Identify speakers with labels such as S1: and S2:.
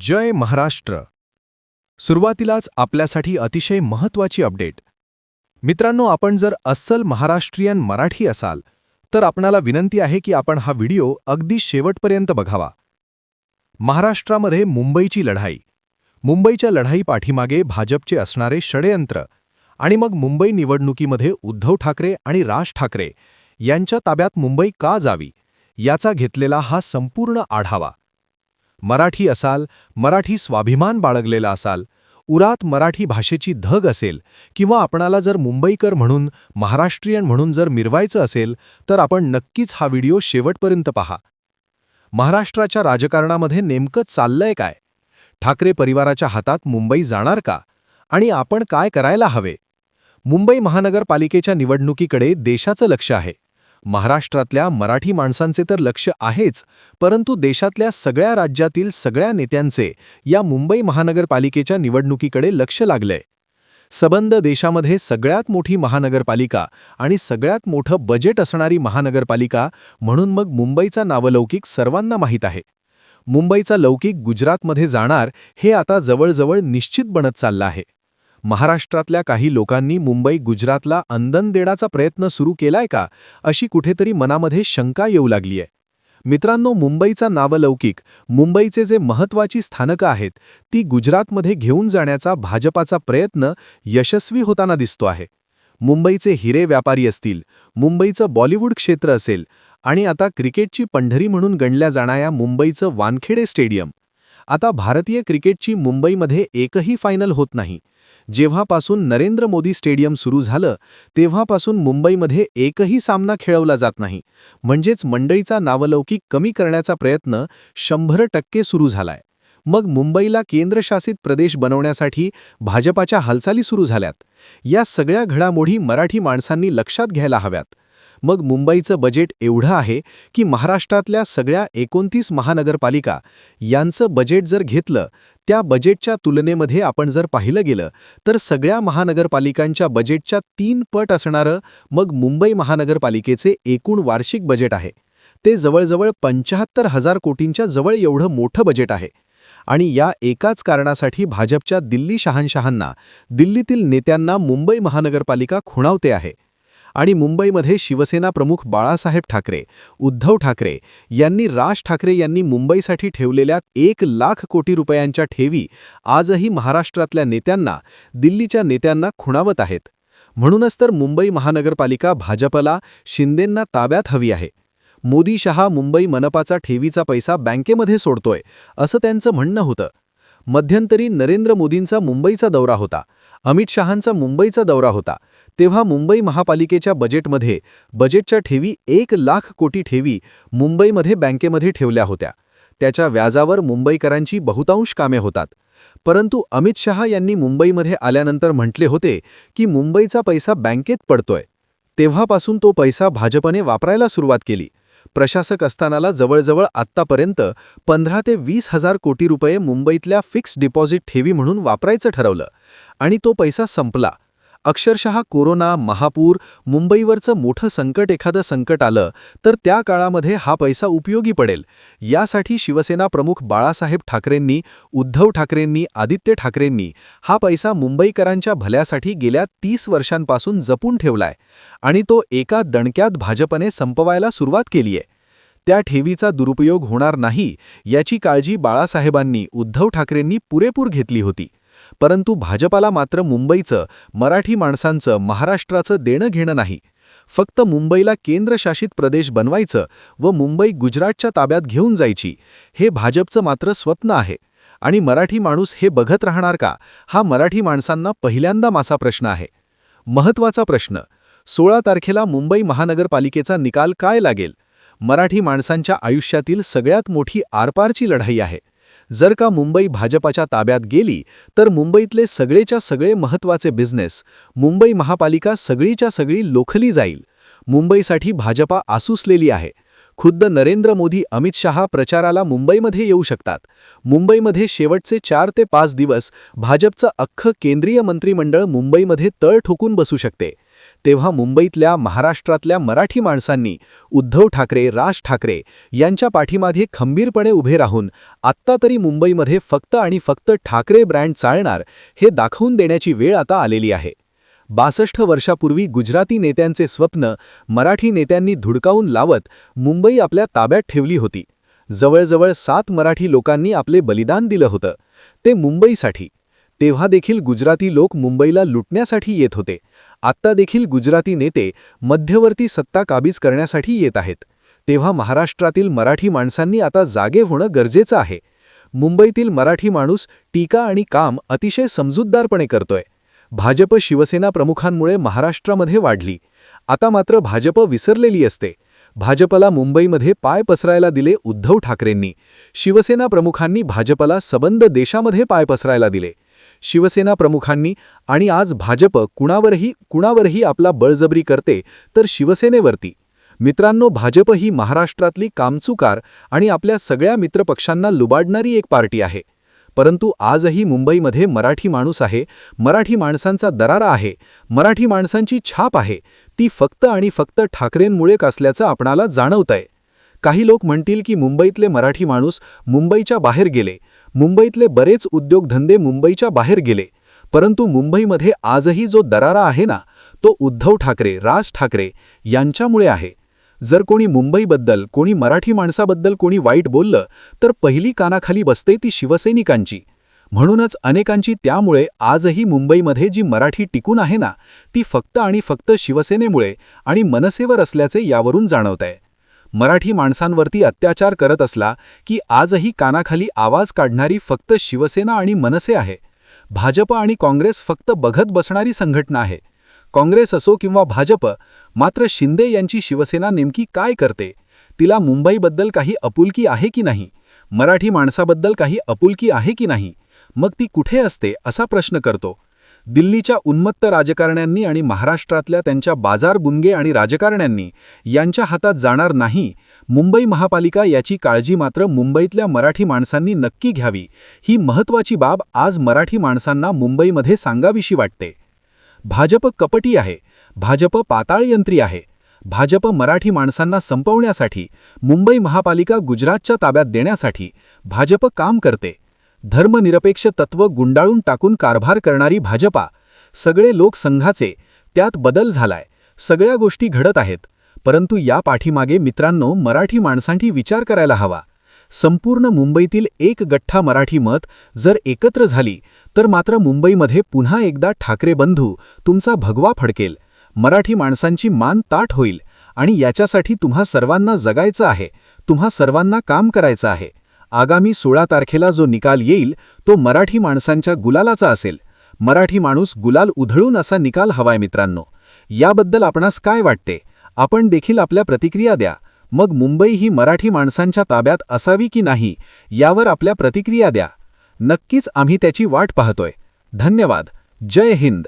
S1: जय महाराष्ट्र. सुरुवातीलाच आपल्यासाठी अतिशय महत्त्वाची अपडेट. मित्रांनो आपण जर अस्सल महाराष्ट्रीयन मराठी असाल तर आपणाला विनंती आहे की आपण हा व्हिडिओ अगदी शेवटपर्यंत बघावा. महाराष्ट्रामध्ये मुंबईची लढाई. मुंबईच्या लढाई पाठीमागे भाजपचे असणारे षडयंत्र आणि मग मुंबई निवडणुकीमध्ये उद्धव ठाकरे आणि राज ठाकरे यांच्या ताब्यात मुंबई का जावी याचा घेतलेला हा संपूर्ण आढावा. मराठी असाल मराठी स्वाभिमान बाळगलेला असाल उरात मराठी भाषेची धग असेल किंवा आपणाला जर मुंबईकर म्हणून महाराष्ट्रीयन म्हणून जर मिरवायचं असेल तर आपण नक्कीच हा व्हिडिओ शेवटपर्यंत पहा. महाराष्ट्राच्या राजकारणामध्ये नेमकं चाललंय काय? ठाकरे परिवाराच्या हातात मुंबई जाणार का? आणि आपण काय करायला हवे? मुंबई महानगरपालिकेच्या निवडणुकीकडे देशाचं लक्ष आहे. महाराष्ट्रातल्या मराठी माणसांचे तर लक्ष आहेच परंतु देशातल्या सगळ्या राज्यातील सगळ्या नेत्यांचे या मुंबई महानगरपालिकेच्या निवडणुकीकडे लक्ष लागलंय. सबंध देशामध्ये सगळ्यात मोठी महानगरपालिका आणि सगळ्यात मोठं बजेट असणारी महानगरपालिका म्हणून मग मुंबईचा नावलौकिक सर्वांना माहीत आहे. मुंबईचा लौकिक गुजरातमध्ये जाणार हे आता जवळजवळ निश्चित बनत चाललं आहे. महाराष्ट्रातल्या काही लोकांनी मुंबई गुजरातला अंदन देण्याचा प्रयत्न सुरू केलाय का अशी कुठेतरी मनामध्ये शंका येऊ लागलीय मित्रांनो मुंबईचा नावलौकिक मुंबईचे जे महत्त्वाची स्थानकं आहेत ती गुजरातमध्ये घेऊन जाण्याचा भाजपाचा प्रयत्न यशस्वी होताना दिसतो आहे. मुंबईचे हिरे व्यापारी असतील मुंबईचं बॉलिवूड क्षेत्र असेल आणि आता क्रिकेटची पंढरी म्हणून गणल्या जाणाऱ्या मुंबईचं वानखेडे स्टेडियम. आता भारतीय क्रिकेटची मुंबईमध्ये एकही फायनल होत नाही. जेव्हापासून नरेंद्र मोदी स्टेडियम सुरू झालं तेव्हापासून मुंबईमध्ये एकही सामना खेळवला जात नाही. म्हणजेच मंडळीचा नावलौकिक कमी करण्याचा प्रयत्न शंभर टक्के सुरू झालाय. मग मुंबईला केंद्रशासित प्रदेश बनवण्यासाठी भाजपाच्या हालचाली सुरू झाल्यात. या सगळ्या घडामोडी मराठी माणसांनी लक्षात घ्यायला हव्यात. मग मुंबईचं बजेट एवढं आहे की महाराष्ट्रातल्या सगळ्या एकोणतीस महानगरपालिका यांचं बजेट जर घेतलं त्या बजेटच्या तुलनेमध्ये आपण जर पाहिलं गेलं तर सगळ्या महानगरपालिकांच्या बजेटच्या तीन पट असणारं मग मुंबई महानगरपालिकेचे एकूण वार्षिक बजेट आहे. ते जवळजवळ पंचाहत्तर हजार कोटींच्या जवळ एवढं मोठं बजेट आहे. आणि या एकाच कारणासाठी भाजपच्या दिल्ली शहानशहांना दिल्लीतील नेत्यांना मुंबई महानगरपालिका खुणावते आहे. आणि मुंबईमध्ये शिवसेना प्रमुख बाळासाहेब ठाकरे उद्धव ठाकरे यांनी राज ठाकरे यांनी मुंबईसाठी ठेवलेल्या एक लाख कोटी रुपयांच्या ठेवी आजही महाराष्ट्रातल्या नेत्यांना दिल्लीच्या नेत्यांना खुणावत आहेत. म्हणूनच तर मुंबई महानगरपालिका भाजपला शिंदेंना ताब्यात हवी आहे. मोदी शहा मुंबई मनपाचा ठेवीचा पैसा बँकेमध्ये सोडतोय असं त्यांचं म्हणणं होतं. मध्यंतरी नरेंद्र मोदींचा मुंबईचा दौरा होता. अमित शहांचा मुंबईचा दौरा होता. तेव्हा मुंबई महापालिकेच्या बजेटमध्ये बजेटच्या ठेवी एक लाख कोटी ठेवी मुंबईमध्ये बँकेमध्ये ठेवल्या होत्या. त्याच्या व्याजावर मुंबईकरांची बहुतांश कामे होतात. परंतु अमित शहा यांनी मुंबईमध्ये आल्यानंतर म्हटले होते की मुंबईचा पैसा बँकेत पडतोय. तेव्हापासून तो पैसा भाजपने वापरायला सुरुवात केली. प्रशासक असतानाला जवळजवळ आत्तापर्यंत पंधरा ते वीस हजार कोटी रुपये मुंबईतल्या फिक्स्ड डिपॉझिट ठेवी म्हणून वापरायचं ठरवलं आणि तो पैसा संपला. अक्षरशः कोरोना महापूर मुंबईवरचं मोठं संकट एखादं संकट आलं तर त्या काळामध्ये हा पैसा उपयोगी पडेल. यासाठी शिवसेना प्रमुख बाळासाहेब ठाकरेंनी उद्धव ठाकरेंनी आदित्य ठाकरेंनी हा पैसा मुंबईकरांच्या भल्यासाठी गेल्या तीस वर्षांपासून जपून ठेवलाय आणि तो एका दणक्यात भाजपने संपवायला सुरुवात केलीय. त्या ठेवीचा दुरुपयोग होणार नाही याची काळजी बाळासाहेबांनी उद्धव ठाकरेंनी पुरेपूर घेतली होती. परंतु भाजपाला मात्र मुंबईचं मराठी माणसांचं महाराष्ट्राचं देणं घेणं नाही. फक्त मुंबईला केंद्रशासित प्रदेश बनवायचं व मुंबई गुजरातच्या ताब्यात घेऊन जायची हे भाजपचं मात्र स्वप्न आहे. आणि मराठी माणूस हे बघत राहणार का? हा मराठी माणसांना पहिल्यांदा मासा प्रश्न आहे. महत्त्वाचा प्रश्न. सोळा तारखेला मुंबई महानगरपालिकेचा निकाल काय लागेल? मराठी माणसांच्या आयुष्यातील सगळ्यात मोठी आरपारची लढाई आहे. जर का मुंबई भाजपाच्या ताब्यात गेली तर मुंबईतले सगळेच्या सगळे महत्त्वाचे बिझनेस मुंबई महापालिका सगळीच्या सगळी लोखली जाईल. मुंबईसाठी भाजपा आसुसलेली आहे. खुद्द नरेंद्र मोदी अमित शहा प्रचाराला मुंबईमध्ये येऊ शकतात. मुंबईमध्ये शेवटचे चार ते पाच दिवस भाजपचं अख्खं केंद्रीय मंत्रिमंडळ मुंबईमध्ये तळ ठोकून बसू शकते. तेव्हा मुंबईतल्या महाराष्ट्रातल्या मराठी माणसांनी उद्धव ठाकरे राज ठाकरे यांच्या पाठीमागे खंबीरपणे उभे राहून आत्ता तरी मुंबईमध्ये फक्त आणि फक्त ठाकरे ब्रँड चालणार हे दाखवून देण्याची वेळ आता आलेली आहे. बासष्ट वर्षापूर्वी गुजराती नेत्यांचे स्वप्न मराठी नेत्यांनी धुडकावून लावत मुंबई आपल्या ताब्यात ठेवली होती. जवळजवळ सात मराठी लोकांनी आपले बलिदान दिलं होतं. ते मुंबईसाठी. तेव्हा देखील गुजराती लोक मुंबईला लुटण्यासाठी येत होते. आत्ता देखील गुजराती नेते मध्यवर्ती सत्ता काबीज करण्यासाठी येत आहेत. तेव्हा महाराष्ट्रातील मराठी माणसांनी आता जागे होणं गरजेचं आहे. मुंबईतील मराठी माणूस टीका आणि काम अतिशय समजूतदारपणे करतोय. भाजप शिवसेना प्रमुखांमुळे महाराष्ट्रामध्ये वाढली. आता मात्र भाजप विसरलेली असते. भाजपला मुंबईमध्ये पाय पसरायला दिले उद्धव ठाकरेंनी. शिवसेना प्रमुखांनी भाजपला सबंध देशामध्ये पाय पसरायला दिले. शिवसेना प्रमुखांनी आणि आज भाजप कुणावरही कुणावरही आपला बळजबरी करते तर शिवसेनेवरती. मित्रांनो भाजप ही महाराष्ट्रातली कामचुकार आणि आपल्या सगळ्या मित्रपक्षांना लुबाडणारी एक पार्टी आहे. परंतु आजही मुंबईमध्ये मराठी माणूस आहे मराठी माणसांचा दरारा आहे मराठी माणसांची छाप आहे ती फक्त आणि फक्त ठाकरेंमुळे असल्याचं आपणाला जाणवतंय. काही लोक म्हणतील की मुंबईतले मराठी माणूस मुंबईच्या बाहेर गेले मुंबईतले बरेच उद्योगधंदे मुंबईच्या बाहेर गेले परंतु मुंबईमध्ये आजही जो दरारा आहे ना तो उद्धव ठाकरे राज ठाकरे यांच्यामुळे आहे. जर कोणी मुंबईबद्दल कोणी मराठी माणसाबद्दल कोणी वाईट बोललं तर पहिली कानाखाली बसते ती शिवसैनिकांची. म्हणूनच अनेकांची त्यामुळे आजही मुंबईमध्ये जी मराठी टिकून आहे ना ती फक्त आणि फक्त शिवसेनेमुळे आणि मनसेवर असल्याचे यावरून जाणवतंय. मराठी माणसांवरती अत्याचार करत असला की आजही कानाखाली आवाज काढणारी फक्त शिवसेना आणि मनसे आहे. भाजप आणि काँग्रेस फक्त बघत बसणारी संघटना आहे. काँग्रेस असो किंवा भाजप मात्र शिंदे यांची शिवसेना नेमकी काय करते? तिला मुंबईबद्दल काही अपुलकी आहे की नाही? मराठी माणसाबद्दल काही अपुलकी आहे की नाही? मग ती कुठे असते असा प्रश्न करतो. दिल्लीच्या उन्मत्त राजकारण्यांनी आणि महाराष्ट्रातल्या त्यांच्या बाजारबुनगे आणि राजकारण्यांनी यांच्या हातात जाणार नाही. मुंबई महापालिका याची काळजी मात्र मुंबईतल्या मराठी माणसांनी नक्की घ्यावी. ही महत्त्वाची बाब आज मराठी माणसांना मुंबईमध्ये सांगावीशी वाटते. भाजप कपटी आहे भाजप पाताळयंत्री आहे भाजप मराठी माणसांना संपवण्यासाठी मुंबई महापालिका गुजरातच्या ताब्यात देण्यासाठी भाजप काम करते. धर्मनिरपेक्ष तत्व गुंडाळून टाकून कारभार करणारी भाजपा सगळे लोक संघाचे त्यात बदल झालाय सगळ्या गोष्टी घडत आहेत परंतु या पाठीमागे मित्रांनो मराठी माणसांनी विचार करायला हवा. संपूर्ण मुंबईतील एक गठ्ठा मराठी मत जर एकत्र झाली तर मात्र मुंबईमध्ये पुन्हा एकदा ठाकरे बंधू तुमचा भगवा फडकेल. मराठी माणसांची मान ताट होईल आणि याच्यासाठी तुम्हा सर्वांना जगायचं आहे तुम्हा सर्वांना काम करायचं आहे. आगामी सोळा तारखेला जो निकाल येईल तो मराठी माणसांच्या गुलालाचा असेल. मराठी माणूस गुलाल उधळून असा निकाल हवाय मित्रांनो. याबद्दल आपणास काय वाटते? आपण देखील आपल्या प्रतिक्रिया द्या. मग मुंबई ही मराठी माणसांच्या ताब्यात असावी की नाही यावर आपल्या प्रतिक्रिया द्या. नक्कीच आम्ही त्याची वाट पाहतोय. धन्यवाद. जय हिंद.